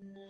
ရှိ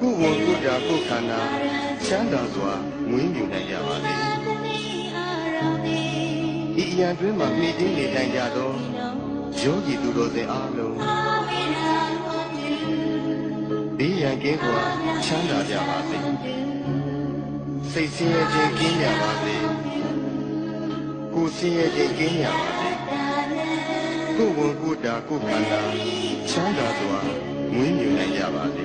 ကိုယ်ဝန်ကိုယ်တာကိုယ်ခန္ဓာချမ်းသာစွာမွေးမြူနိုင်ကြပါစေဒီအရန်တွင်မှမိတင်းနေတိုင်းကြသောယောဂီသူတော်စင်အားလုံးဘေးရန်ကင်းကွာချမ်းသာကြပါစေစိတ်ဆင်းရဲခြင်းကင်းကြပါစေကိုယ်ဆင်းရဲခြင်းကင်းကြပါစေကိုယ်ဝန်ကိုယ်တာကိုယ်ခန္ဓာချမ်းသာစွာမွေးမြူနိုင်ကြပါစေ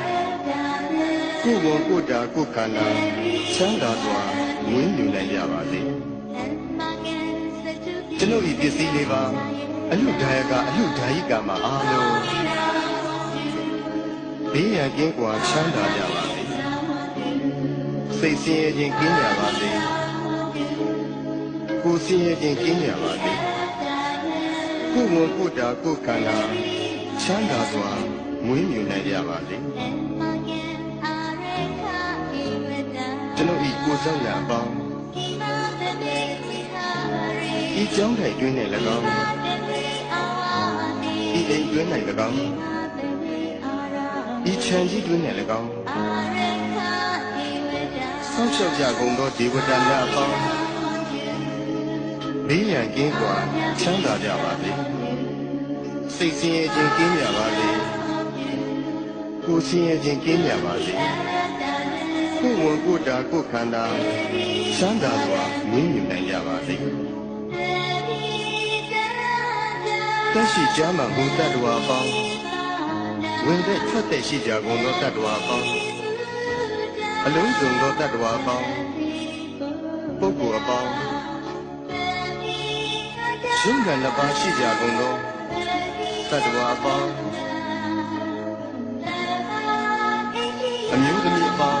ကိုယ်ဝန်ကိုယ်တာကိုယ်ခန္ဓာချမ်းသာစွာဝင်းမြူနိုင်ကြပါစေကျွန်ုပ်ဤပစ္စည်းလေးပါအလူဒါယကအလူဒါယိကမှာအားလုံးဘေးရန်ကင်းကွာချမ်းသာကြပါစေစိတ်ဆင်းရဲခြင်းကင်းကြပါစေကိုယ်ဆင်းရဲခြင်းကင်းကြပါစေကိုယ်ဝန်ကိုယ်တာကိုယ်ခန္ဓာချမ်းသာစွာမွေးမြူနိုင်ကြပါစေ ကျွန်ုပ်ဤကိုယ်ဆောင်ရာအပေါင်းဤကြောင်းထိုင်တွင်းနဲ့၎င်းဤအိမ်တွင်း၌၎င်းဤခြံကြီးတွင်းနဲ့၎င်းဆောက်ရှောက်ကြကုန်သောဒေဝတာများအပေါင်းဘေးရန်ကင်းစွာချမ်းသာကြပါစေစိတ်ဆင်းရဲခြင်းကင်းကြပါစေကိုယ်ဆင်းရဲခြင်းကင်းကြပါစေ ကိုယ်ဝန်ကိုယ်တာကိုယ်ခန္ဓာချမ်းသာစွာမွေးမြူနိုင်ကြပါစေတက်ရှိကြမှာဘုဒ္ဓတော်အပေါင်းဝင်တဲ့ထွက်တဲ့ရှိကြကုန်သောတတ္တဝါအပေါင်းအလုံးစုံသောတတ္တဝါအပေါင်းပုဂ္ဂိုလ်အပေါင်းရှင်ကနှစ်ပါးရှိကြကုန်သောတတ္တဝါအပေါင်းအမျိုးသမီးအပေါင်း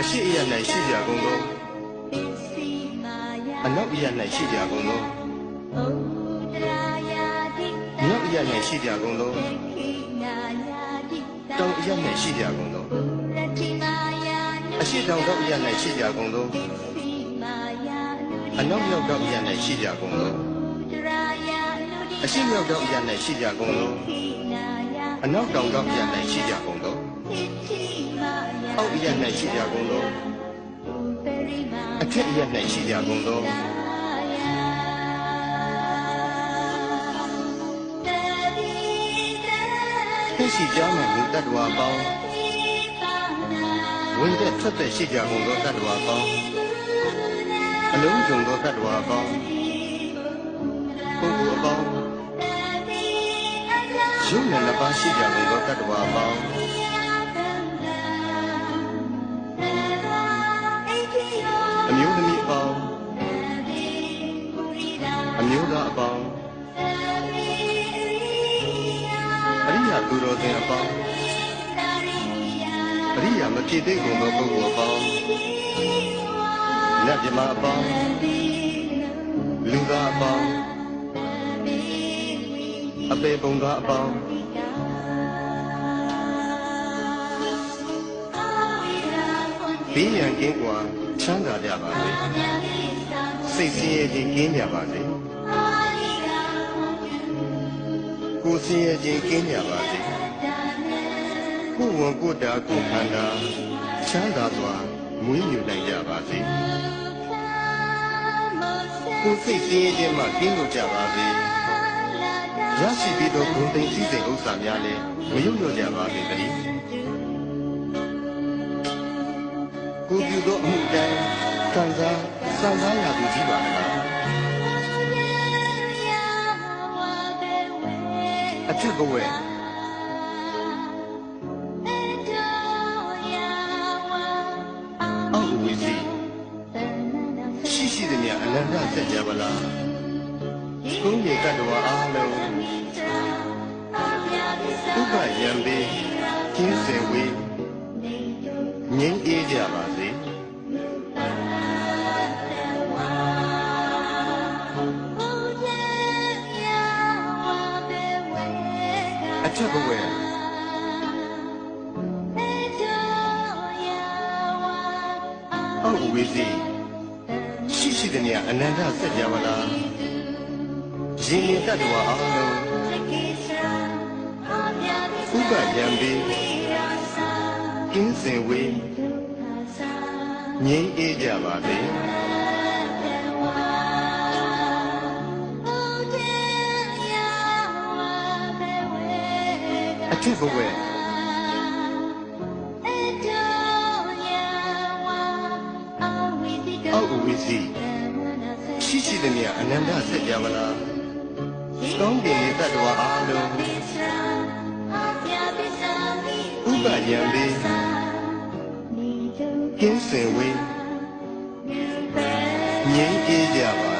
အရှိအယ၌ရှိကြကုန်သောအနောက်အယ၌ရှိကြကုန်သောမြောက်အယ၌ရှိကြကုန်သောတောင်အယ၌ရှိကြကုန်သောအရှိတောင်တောင်အယ၌ရှိကြကုန်သောအနောက်မြောက်တောင်အယ၌ရှိကြကုန်သောအရှိမြောက်တောင်အယ၌ရှိကြကုန်သော အနောက်တောင်တောင်ပြန်၌ရှိကြကုန်သောအောက်အရက်၌ရှိကြကုန်သောအထက်အရက်၌ရှိကြကုန်သောသိရှိကြမှလူတ attva ပေါင်းဝင်သက်ထွက်သက်ရှိကြကုန်သောတ attva ပေါင်းအလုံးစုံသောတ attva ပေါင်းပုဂ္ဂိုလ်အပေါင်း ရုပ်နဲ့နှစ်ပါးရှိကြကုန်သောတ attva ပေါင်းအမျိုးသမီးအပေါင်းအမျိုးသားအပေါင်းအရိယာသူတော်စင်အပေါင်းအရိယာမဖြစ်သေးကုန်သောပုဂ္ဂိုလ်အပေါင်းနတ်မြမအပေါင်းလူသားအပေါင်း အပေပုံသားအပေါင်းဘေးရန်ကင်းကွာချမ်းသာကြပါစေစိတ်ဆင်းရဲခြင်းကင်းကြပါစေကိုယ်ဆင်းရဲခြင်းကင်းကြပါစေကိုယ်ဝန်ကိုယ်တာကိုယ်ခန္ဓာချမ်းသာစွာမွေးမြူနိုင်ကြပါစေကိုယ်စိတ်ဆင်းရဲခြင်းမှကင်းလို့ကြပါစေ ရရှိပြီးသောဂုဏ်သိမ်းစည်းစိမ်ဥစ္စာများလည်းမယုံညွတ်ကြပါစေတည်းကိုယ်ပြုသောအမှုတိုင်းခံစားစံစားရသူကြီးပါလားအထက်ဘဝအောက်ဝီစီရှိရှိသည်များအနန္တဆက်ကြပါလားကုန်းမြေကတ္တဝါအားလုံး ဥပ္ပယံပေကျင်းစေဝေးငြိမ်းအေးကြပါစေအထက်ဘဝအောက်ဝီစီရှိရှိသည်များအနန္တဆက်ကြပါလားရင်ရင်တ attva အားလုံး ဥပ္ပယံပေကျင်းစင်ဝေးငြိမ်းအေးကြပါစေအထက်ဘဝအောက်ဝီစီရှိရှိသည်များအနန္တဆက်ကြပါလားသုံးပင်လေးတ attva အားလုံး ဥပ္ပယံပေကင်းစင်ဝေးငြိမ်းအေးကြပါ